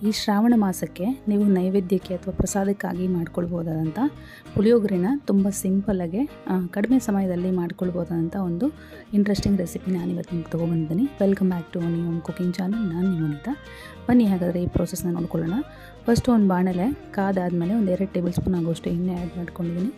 ಈ ಶ್ರಾವಣ ಮಾಸಕ್ಕೆ ನೀವು ನೈವೇದ್ಯಕ್ಕೆ ಅಥವಾ ಪ್ರಸಾದಕ್ಕಾಗಿ ಮಾಡ್ಕೊಳ್ಬೋದಾದಂಥ ಪುಳಿಯೋಗರೆನ ತುಂಬ ಸಿಂಪಲ್ಲಾಗೆ ಆ, ಕಡಿಮೆ ಸಮಯದಲ್ಲಿ ಮಾಡ್ಕೊಳ್ಬೋದಾದಂಥ ಒಂದು ಇಂಟ್ರೆಸ್ಟಿಂಗ್ ರೆಸಿಪಿ ನಾನು ಇವತ್ತು ನಿಮ್ಗೆ ತೊಗೊಬಂದಿದ್ದೀನಿ ವೆಲ್ಕಮ್ ಬ್ಯಾಕ್ ಟು ನೀವು ಕುಕಿಂಗ್ ಚಾನಲ್ ನಾನು ನಿಮ್ಮನಿತ ಬನ್ನಿ ಹಾಗಾದರೆ ಈ ಪ್ರೊಸೆಸ್ನ ನೋಡ್ಕೊಳ್ಳೋಣ. ಫಸ್ಟು ಒಂದು ಬಾಣಲೆ ಕಾದಾದಮೇಲೆ ಒಂದು ಎರಡು ಟೇಬಲ್ ಸ್ಪೂನ್ ಆಗೋಷ್ಟು ಎಣ್ಣೆ ಆ್ಯಡ್ ಮಾಡ್ಕೊಂಡಿದ್ದೀನಿ.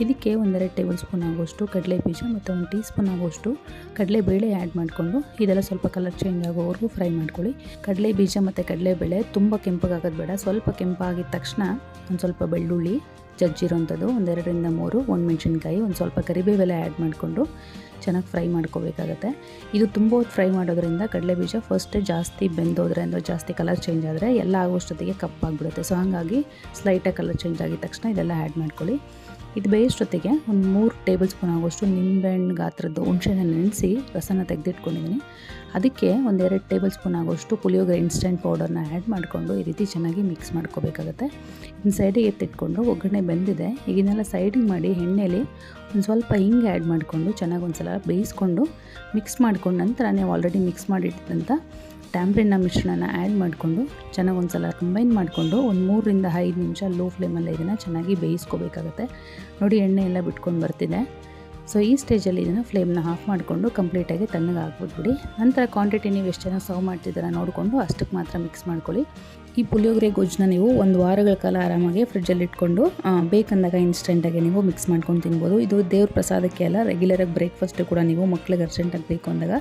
ಇದಕ್ಕೆ ಒಂದೆರಡು ಟೇಬಲ್ ಸ್ಪೂನ್ ಆಗೋಷ್ಟು ಕಡಲೆ ಬೀಜ ಮತ್ತು ಒಂದು ಟೀ ಸ್ಪೂನ್ ಆಗೋಷ್ಟು ಕಡಲೆಬೇಳೆ ಆ್ಯಡ್ ಮಾಡಿಕೊಂಡು, ಇದೆಲ್ಲ ಸ್ವಲ್ಪ ಕಲರ್ ಚೇಂಜ್ ಆಗೋವರೆಗೂ ಫ್ರೈ ಮಾಡ್ಕೊಳ್ಳಿ. ಕಡಲೆ ಬೀಜ ಮತ್ತು ಕಡಲೆಬೇಳೆ ತುಂಬ ಕೆಂಪಗಾಗೋದು ಬೇಡ. ಸ್ವಲ್ಪ ಕೆಂಪಾಗಿದ ತಕ್ಷಣ ಒಂದು ಸ್ವಲ್ಪ ಬೆಳ್ಳುಳ್ಳಿ ಜಜ್ಜಿರೋಂಥದ್ದು ಒಂದೆರಡರಿಂದ ಮೂರು, ಒಂದು ಮೆಣಸಿನ್ಕಾಯಿ, ಒಂದು ಸ್ವಲ್ಪ ಕರಿಬೇವೆಲ್ಲ ಆ್ಯಡ್ ಮಾಡಿಕೊಂಡು ಚೆನ್ನಾಗಿ ಫ್ರೈ ಮಾಡ್ಕೋಬೇಕಾಗತ್ತೆ. ಇದು ತುಂಬ ಹೊತ್ತು ಫ್ರೈ ಮಾಡೋದ್ರಿಂದ ಕಡಲೆ ಬೀಜ ಫಸ್ಟೇ ಜಾಸ್ತಿ ಬೆಂದೋದ್ರೆ ಅಂದರೆ ಜಾಸ್ತಿ ಕಲರ್ ಚೇಂಜ್ ಆದರೆ ಎಲ್ಲ ಆಗೋಷ್ಟೊತ್ತಿಗೆ ಕಪ್ಪಾಗಿಬಿಡುತ್ತೆ ಸೊ ಹಾಗಾಗಿ ಸ್ಲೈಟಾಗಿ ಕಲರ್ ಚೇಂಜ್ ಆಗಿದ ತಕ್ಷಣ ಇದೆಲ್ಲ ಆ್ಯಡ್ ಮಾಡ್ಕೊಳ್ಳಿ. ಇದು ಬೇಯಿಷ್ಟೊತ್ತಿಗೆ ಒಂದು ಮೂರು ಟೇಬಲ್ ಸ್ಪೂನ್ ಆಗೋಷ್ಟು ನಿಂಬೆಹಣ್ಣು ಗಾತ್ರದ್ದು ಹುಣಸೆನ ನೆನೆಸಿ ರಸನ ತೆಗೆದಿಟ್ಕೊಂಡಿದ್ದೀನಿ ಅದಕ್ಕೆ ಒಂದೆರಡು ಟೇಬಲ್ ಸ್ಪೂನ್ ಆಗೋಷ್ಟು ಪುಳಿಯೋಗರೆ ಇನ್ಸ್ಟೆಂಟ್ ಪೌಡರ್ನ ಆ್ಯಡ್ ಮಾಡಿಕೊಂಡು ಈ ರೀತಿ ಚೆನ್ನಾಗಿ ಮಿಕ್ಸ್ ಮಾಡ್ಕೋಬೇಕಾಗತ್ತೆ. ಇನ್ನು ಸೈಡಿಗೆ ಎತ್ತಿಟ್ಕೊಂಡು ಒಗ್ಗರಣೆ ಬೆಂದಿದೆ. ಈಗಿನೆಲ್ಲ ಸೈಡಿಗೆ ಮಾಡಿ ಎಣ್ಣೆಲಿ ಒಂದು ಸ್ವಲ್ಪ ಹಿಂಗೆ ಆ್ಯಡ್ ಮಾಡಿಕೊಂಡು ಚೆನ್ನಾಗಿ ಒಂದು ಸಲ ಬೇಯಿಸ್ಕೊಂಡು ಮಿಕ್ಸ್ ಮಾಡ್ಕೊಂಡು ನಂತರ ನೀವು ಆಲ್ರೆಡಿ ಮಿಕ್ಸ್ ಮಾಡಿಟ್ಟಿದ್ದಂಥ ಟ್ಯಾಂಬ್ರಿನ್ನ ಮಿಶ್ರಣನ ಆ್ಯಡ್ ಮಾಡಿಕೊಂಡು ಚೆನ್ನಾಗಿ ಒಂದು ಸಲ ಕಂಬೈನ್ ಮಾಡಿಕೊಂಡು ಒಂದು ಮೂರರಿಂದ ಐದು ನಿಮಿಷ ಲೋ ಫ್ಲೇಮಲ್ಲಿ ಇದನ್ನು ಚೆನ್ನಾಗಿ ಬೇಯಿಸ್ಕೋಬೇಕಾಗತ್ತೆ. ನೋಡಿ ಎಣ್ಣೆ ಎಲ್ಲ ಬಿಟ್ಕೊಂಡು ಬರ್ತಿದೆ. ಸೊ ಈ ಸ್ಟೇಜಲ್ಲಿ ಇದನ್ನು ಫ್ಲೇಮ್ನ ಆಫ್ ಮಾಡಿಕೊಂಡು ಕಂಪ್ಲೀಟಾಗಿ ತಣ್ಣಗೆ ಹಾಕ್ಬಿಟ್ಬಿಡಿ ನಂತರ ಕ್ವಾಂಟಿಟಿ ನೀವು ಎಷ್ಟು ಜನ ಸರ್ವ್ ಮಾಡ್ತಿದ್ದೀರಾ ನೋಡಿಕೊಂಡು ಅಷ್ಟಕ್ಕೆ ಮಾತ್ರ ಮಿಕ್ಸ್ ಮಾಡ್ಕೊಳ್ಳಿ. ಈ ಪುಳಿಯೋಗರೆ ಗೊಜ್ಜನ್ನ ನೀವು ಒಂದು ವಾರಗಳ ಕಾಲ ಆರಾಮಾಗಿ ಫ್ರಿಡ್ಜಲ್ಲಿ ಇಟ್ಕೊಂಡು ಬೇಕಂದಾಗ ಇನ್ಸ್ಟೆಂಟಾಗಿ ನೀವು ಮಿಕ್ಸ್ ಮಾಡ್ಕೊಂಡು ತಿನ್ಬೋದು. ಇದು ದೇವ್ರ ಪ್ರಸಾದಕ್ಕೆ ಅಲ್ಲ ರೆಗ್ಯುಲರಾಗಿ ಬ್ರೇಕ್ಫಾಸ್ಟ್ ಕೂಡ ನೀವು ಮಕ್ಳಿಗೆ ಅರ್ಜೆಂಟಾಗಿ ಬೇಕು ಅಂದಾಗ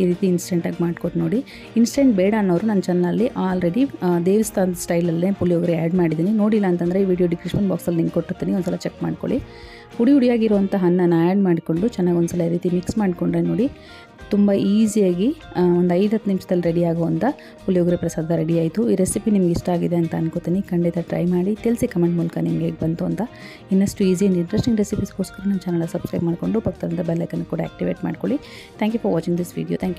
ಈ ರೀತಿ ಇನ್ಸ್ಟೆಂಟಾಗಿ ಮಾಡ್ಕೊಟ್ಟು ನೋಡಿ. ಇನ್ಸ್ಟೆಂಟ್ ಬೇಡ ಅನ್ನೋರು ನನ್ನ ಚಾನಲಲ್ಲಿ ಆಲ್ರೆಡಿ ದೇವಸ್ಥಾನದ ಸ್ಟೈಲಲ್ಲೇ ಪುಳಿಯೋಗರೆ ಆ್ಯಡ್ ಮಾಡಿದ್ದೀನಿ. ನೋಡಿಲ್ಲ ಅಂತಂದರೆ ಈ ವಿಡಿಯೋ ಡಿಸ್ಕ್ರಿಪ್ಷನ್ ಬಾಕ್ಸಲ್ಲಿ ಲಿಂಕ್ ಕೊಟ್ಟಿರ್ತೀನಿ, ಒಂದ್ಸಲ ಚೆಕ್ ಮಾಡ್ಕೊಳ್ಳಿ. ಹುಡಿ ಹುಡಿಯಾಗಿರುವಂಥ ಅನ್ನನ ಆ್ಯಡ್ ಮಾಡಿಕೊಂಡು, ಚೆನ್ನಾಗಿ ಒಂದ್ಸಲ ಈ ರೀತಿ ಮಿಕ್ಸ್ ಮಾಡಿಕೊಂಡ್ರೆ ನೋಡಿ ತುಂಬ ಈಸಿಯಾಗಿ ಒಂದು ಐದು ಹತ್ತು ನಿಮಿಷದಲ್ಲಿ ರೆಡಿ ಆಗುವಂಥ ಪುಳಿಯೋಗರೆ ಪ್ರಸಾದ ರೆಡಿ ಆಯಿತು. ಈ ರೆಸಿಪಿ ನಿಮ್ಗೆ ಇಷ್ಟ ಆಗಿದೆ ಅಂತ ಅನ್ಕೋತೀನಿ. ಖಂಡಿತ ಟ್ರೈ ಮಾಡಿ. ತಿಳಿಸಿ ಕಮೆಂಟ್ ಮೂಲಕ ನಿಮಗೆ ಹೇಗೆ ಬಂತು ಅಂತ. ಇನ್ನಷ್ಟು ಈಸಿ ಆ್ಯಂಡ್ ಇಂಟ್ರೆಸ್ಟಿಂಗ್ ರೆಸಿಪೀಸ್ಗೋಸ್ಕರ ನನ್ನ ಚಾನಲ್ ಸಬ್ಸ್ಕ್ರೈಬ್ ಮಾಡಿಕೊಂಡು ಪಕ್ಕದಿಂದ ಬೆಲ್ಲೈಕನ್ನು ಕೂಡ ಆ್ಯಕ್ಟಿವೇಟ್ ಮಾಡ್ಕೊಳ್ಳಿ. Thank you for watching this video thank you